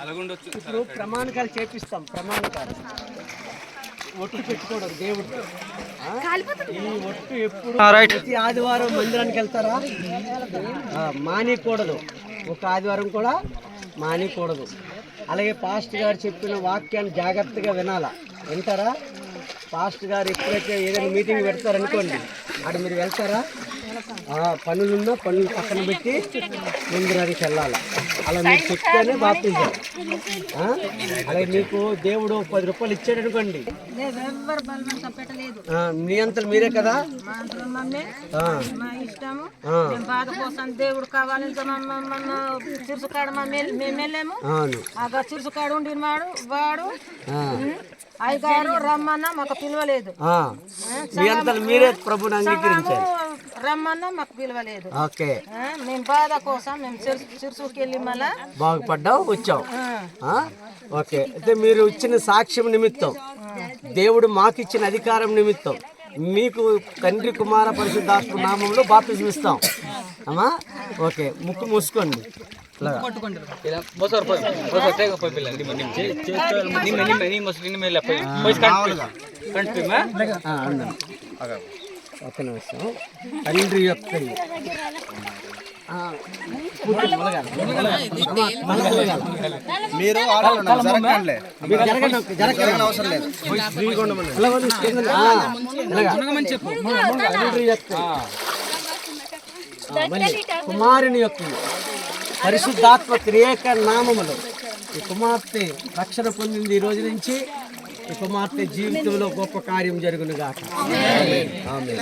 అలాగుండొచ్చు. ఇప్పుడు ప్రమాణకాలు చేపిస్తాం ప్రమాణకాలు. ఒట్టు పెట్టుకోవడం దేవుడు. ఆ? ఈ ఒట్టు ఎప్పుడు ప్రతి ఆదివారం మందిరానికి వెళ్తారా? ఆ, మానేయకూడదు. ఒక ఆదివారం కూడా మానేయకూడదు. అలాగే పాస్ట్ గారు చెప్పిన వాక్యాన్ని జాగ్రత్తగా వినాలా. వింటారా? పాస్ట్ గారు ఎప్పుడైతే ఏదైనా మీటింగ్ పెడతారనుకోండి అక్కడ మీరు వెళ్తారా? ఆ, పనులున్నా పనులు పక్కన పెట్టి మందిరానికి వెళ్ళాలి? అలా మీరు చెప్తేనే బాప్తిజం? అలాగే మీకు దేవుడు పది రూపాయలు ఇచ్చాడు అనుకోండి. మీ అంతలు మీరే కదా? దేవుడు కావాలని చిరుసుకాడు చిరుసుకాడు వాడు వాడు అయ్యగారు రమ్మన్నా మాకు పిలవలేదు. మీరే ప్రభుని అంగీకరించారు. రమ్మన్నా మాకు పిలవలేదు ఓకే ఆ, మేము బాధ కోసం మేము చిరుసు చిరుసుకి వెళ్ళి మళ్ళా బాగుపడ్డావు వచ్చావు? ఓకే అయితే మీరు ఇచ్చిన సాక్ష్యం నిమిత్తం దేవుడు మాకు ఇచ్చిన అధికారం నిమిత్తం మీకు తండ్రి కుమార పరిశుద్ధాత్మ నామంలో బాప్తిజం ఇస్తాం అమ్మా ఓకే ముక్కు మూసుకోండి నిమ్మ ఒక నిమిషం తండ్రి యొక్క. మీరు. అవసరం లేదు. తండ్రి యొక్క కుమారుని యొక్క పరిశుద్ధాత్మ క్రియేక నామములు ఈ కుమార్తె రక్షణ పొందింది ఈ రోజు నుంచి ఈ కుమార్తె జీవితంలో గొప్ప కార్యం జరుగును గాక ఆమె